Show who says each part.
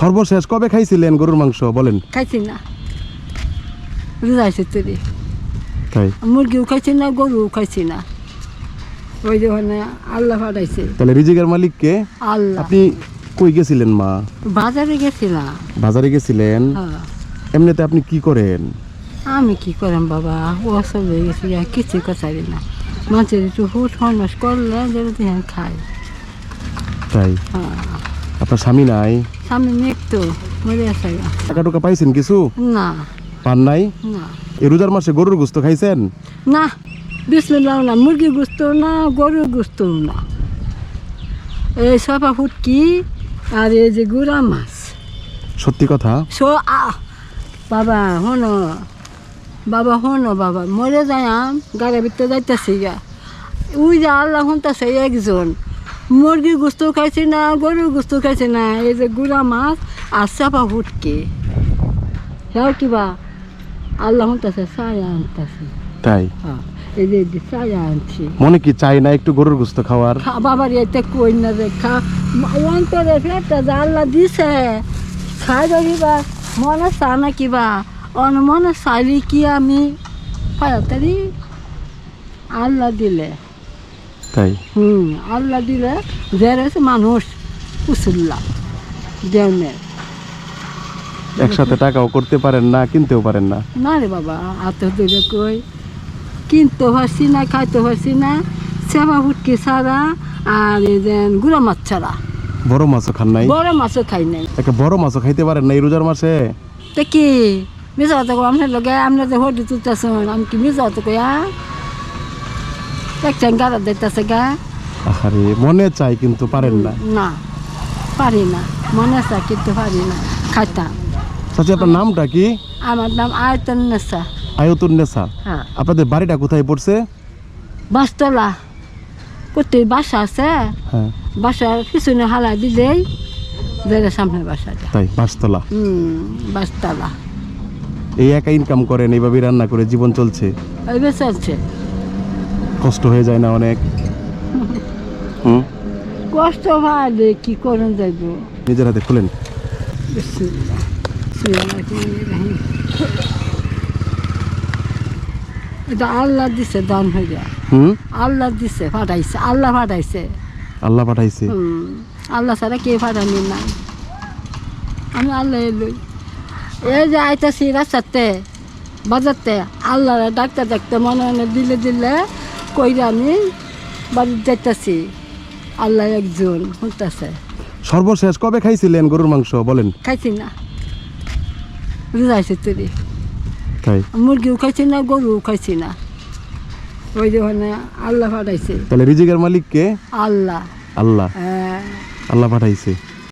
Speaker 1: সর্বশেষ কবে খাইছিলেন গরুর মাংস? বলেন।
Speaker 2: খাইছি না। রোজাইছে তৈরি।
Speaker 1: তাই?
Speaker 2: মুরগিও খাইছি না গরুও খাইছি না। ওই যে আল্লাহ পাঠাইছে।
Speaker 1: তাহলে রিজিকের মালিককে
Speaker 2: আল্লাহ।
Speaker 1: আপনি কই গেছিলেন মা?
Speaker 2: বাজারে গেছিলাম।
Speaker 1: বাজারে গেছিলেন?
Speaker 2: হ্যাঁ।
Speaker 1: এমনিতে আপনি কি করেন?
Speaker 2: আমি কি করেন বাবা? ও সব হয়ে গেছি কিছু কথারি না। মানুষের একটু হুট হনস করলে যেটা হ্যাঁ খাই
Speaker 1: তাই?
Speaker 2: হ্যাঁ।
Speaker 1: আপনার স্বামী নাই?
Speaker 2: মেঘ তো মরে গা।
Speaker 1: টাকা টুকা পাইছেন কিছু?
Speaker 2: না।
Speaker 1: পান নাই?
Speaker 2: না।
Speaker 1: এই রোজার মাসে গরুর গোস্ত খাইছেন?
Speaker 2: না। বিসমিল্লাহ না মুরগি গুস্ত না গরুর গুস্ত না। এই সফা ফুটকি আর এই যে গুড়া মাছ।
Speaker 1: সত্যি কথা?
Speaker 2: সো আ বাবা হন বাবা হন বাবা মরে যাইম গাড়ির ভিতরে যাইতেছি গা। ওই যে আল্লাহ শুনতেছে একজন মুরগির গুস্ত খাইছে না গরুর গুস্ত খাইছে না এই যে গুড়া মাছ আর চাপা ফুটকি সেও কিবা আল্লাহ শুনতেছে চায়া আনতেছে।
Speaker 1: তাই?
Speaker 2: হ্যাঁ এই যে এই যে আনছি।
Speaker 1: মনে কি চাই না একটু গরুর গোস্ত খাওয়ার?
Speaker 2: বাবার এতে কই না রে খা। অন্তরে ফেরটা যা আল্লাহ দিছে। খাই ধরিবা মনে চা না কিবা অন মনে চাইলি কি আমি? পায়াতারি আল্লাহ দিলে।
Speaker 1: তাই?
Speaker 2: হুম আল্লাহ দিলে যেরেছে মানুষ উসুল্লাহ দেওনের
Speaker 1: একসাথে টাকাও করতে পারেন না কিনতেও পারেন না।
Speaker 2: না রে বাবা হাতে দূরে কই? কিনতে পারছি না খাইতে পারছি না সেবা ফুটকি ছাড়া আর এই যে গুঁড়া মাছ ছাড়া।
Speaker 1: বড় মাছও খান নাই?
Speaker 2: বড় মাছও খাই নাই।
Speaker 1: একটা বড় মাছও খাইতে পারেন না এই রোজার মাসে?
Speaker 2: তে কি? কথা কো আপনার লগে আপনার যে হোটেল তুলতেছেন আমি কি মিশা কথা কয়া একটা গাড়া দিতেছে গা।
Speaker 1: আরে মনে চাই কিন্তু পারেন না।
Speaker 2: না পারি না। মনে আছে কিন্তু পারি না। খাইতাম
Speaker 1: চাচি আপনার নামটা কি?
Speaker 2: আমার নাম আয়তন নেশা
Speaker 1: আয়তুন নেসা
Speaker 2: হ্যাঁ।
Speaker 1: আপনাদের বাড়িটা কোথায় পড়ছে?
Speaker 2: বাসতলা। কোথায় বাসা আছে।
Speaker 1: হ্যাঁ।
Speaker 2: বাসার পিছনে হালা দিলেই বেড়ে সামনে বাসাটা
Speaker 1: তাই বাসতলা।
Speaker 2: হুম বাসতলা।
Speaker 1: এই একা ইনকাম করেন এইভাবে রান্না করে জীবন চলছে?
Speaker 2: এইভাবে চলছে।
Speaker 1: কষ্ট হয়ে যায় না অনেক? হুম?
Speaker 2: কষ্ট ভালো কি করুন যাইব?
Speaker 1: নিজের হাতে খুলেন।
Speaker 2: এটা আল্লাহ দিছে দান হইয়া
Speaker 1: হুম?
Speaker 2: আল্লাহ দিছে ফাটাইছে আল্লাহ ফাটাইছে
Speaker 1: আল্লাহ পাঠাইছে?
Speaker 2: আল্লাহ ছাড়া কে ফাটানি নাই আমি আল্লাহ লই। এই যে আইতাছি রাস্তাতে বাজারতে আল্লাহ ডাক্তার ডাক্তার মনে মনে দিলে দিলে কইরা আমি বাড়িতে যাইতাছি। আল্লাহ একজন শুনতেছে
Speaker 1: সর্বশেষ কবে খাইছিলেন গরুর মাংস বলেন?
Speaker 2: খাইছি না। রোজাইছে তুই
Speaker 1: তাই
Speaker 2: মুরগিও খাইছি না গরুও খাইছি না। ওই যে ওখানে আল্লাহ পাঠাইছে।
Speaker 1: তাহলে রিজিকের মালিককে
Speaker 2: আল্লাহ।
Speaker 1: আল্লাহ।
Speaker 2: হ্যাঁ।
Speaker 1: আল্লাহ পাঠাইছে।